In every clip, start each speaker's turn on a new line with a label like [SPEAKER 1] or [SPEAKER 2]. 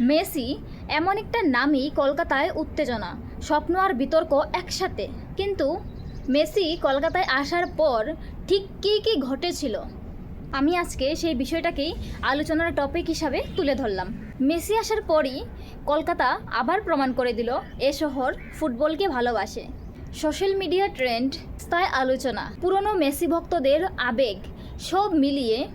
[SPEAKER 1] Messi এমন একটা নামই কলকাতায় উত্তেজনা, স্বপ্ন আর বিতর্ক একসাথে। কিন্তু মেসি কলকাতায় আসার পর ঠিক কী কী ঘটেছিল? আমি আজকে সেই বিষয়টাকেই আলোচনার টপিক হিসাবে তুলে ধরলাম। মেসি আসার পরই কলকাতা আবার প্রমাণ করে দিল, এ শহর ফুটবলকে ভালোবাসে। সোশ্যাল মিডিয়া ট্রেন্ড তাই আলোচনা, পুরনো মেসি ভক্তদের আবেগ, সব মিলিয়ে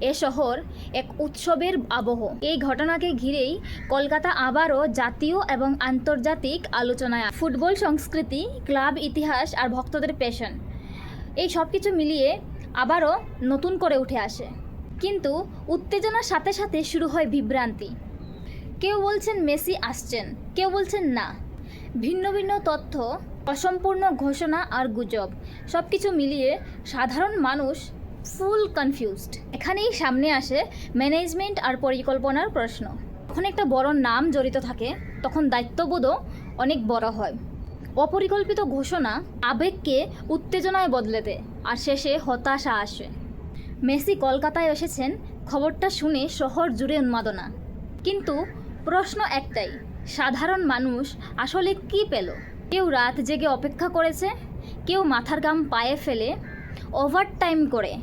[SPEAKER 1] এ শহর এক উৎসবের আবহ। এই ঘটনাকে ঘিরেই কলকাতা আবারও জাতীয় এবং আন্তর্জাতিক আলোচনায় ফুটবল সংস্কৃতি, ক্লাব ইতিহাস আর ভক্তদের পেশন এই সব কিছু মিলিয়ে আবারও নতুন করে উঠে আসে। কিন্তু উত্তেজনার সাথে সাথে শুরু হয় বিভ্রান্তি। কেউ বলছেন মেসি আসছেন, কেউ বলছেন না। ভিন্ন ভিন্ন তথ্য, অসম্পূর্ণ ঘোষণা আর গুজব। সব কিছু মিলিয়ে সাধারণ মানুষ ফুল কনফিউজড। এখানেই সামনে আসে ম্যানেজমেন্ট আর পরিকল্পনার প্রশ্ন। যখন একটা বড় নাম জড়িত থাকে, তখন দায়িত্ববোধও অনেক বড় হয়। অপরিকল্পিত ঘোষণা আবেগকে উত্তেজনায় বদলে দেয় আর শেষে হতাশা আসে। মেসি কলকাতায় এসেছেন, খবরটা শুনে শহর জুড়ে উন্মাদনা। কিন্তু প্রশ্ন একটাই, সাধারণ মানুষ আসলে কি পেল? কেউ রাত জেগে অপেক্ষা করেছে? কেউ মাথার গাম পায়ে ফেলে ওভার টাইম করে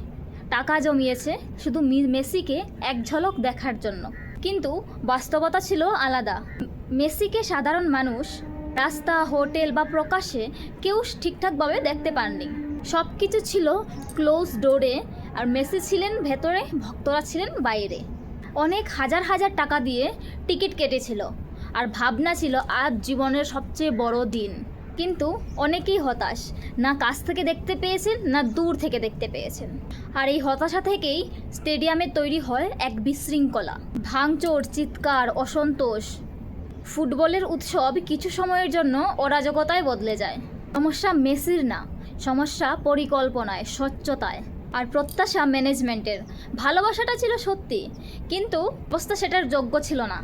[SPEAKER 1] টাকা জমিয়েছে শুধু মেসিকে এক ঝলক দেখার জন্য। কিন্তু বাস্তবতা ছিল আলাদা। মেসিকে সাধারণ মানুষ রাস্তা, হোটেল বা প্রকাশ্যে কেউ ঠিকঠাকভাবে দেখতে পাননি। সব কিছু ছিল ক্লোজ ডোরে আর মেসি ছিলেন ভেতরে, ভক্তরা ছিলেন বাইরে। অনেক হাজার হাজার টাকা দিয়ে টিকিট কেটেছিল। আর ভাবনা ছিল, আজ জীবনের সবচেয়ে বড় দিন। কিন্তু অনেকেই হতাশ। না কাছ থেকে দেখতে পেয়েছেন, না দূর থেকে দেখতে পেয়েছেন। আর এই হতাশা থেকেই স্টেডিয়ামে তৈরি হয় এক বিশৃঙ্খলা। ভাঙচোর, চিৎকার, অসন্তোষ। ফুটবলের উৎসব কিছু সময়ের জন্য অরাজকতায় বদলে যায়। সমস্যা মেসির না, সমস্যা পরিকল্পনায়, স্বচ্ছতায়। আর প্রত্যাশা ম্যানেজমেন্টের। ভালোবাসাটা ছিল সত্যি, কিন্তু অবস্থা সেটার যোগ্য ছিল না।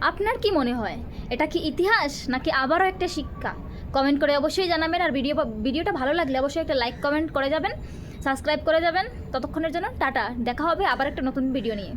[SPEAKER 1] আপনার কি মনে হয়, এটা কি ইতিহাস, নাকি আবারও একটা শিক্ষা? কমেন্ট করে অবশ্যই জানাবেন। আর ভিডিও ভিডিওটা ভালো লাগলে অবশ্যই একটা লাইক কমেন্ট করে যাবেন। সাবস্ক্রাইব করে যাবেন। ততক্ষণের জন্য টাটা। দেখা হবে আবার একটা নতুন ভিডিও নিয়ে।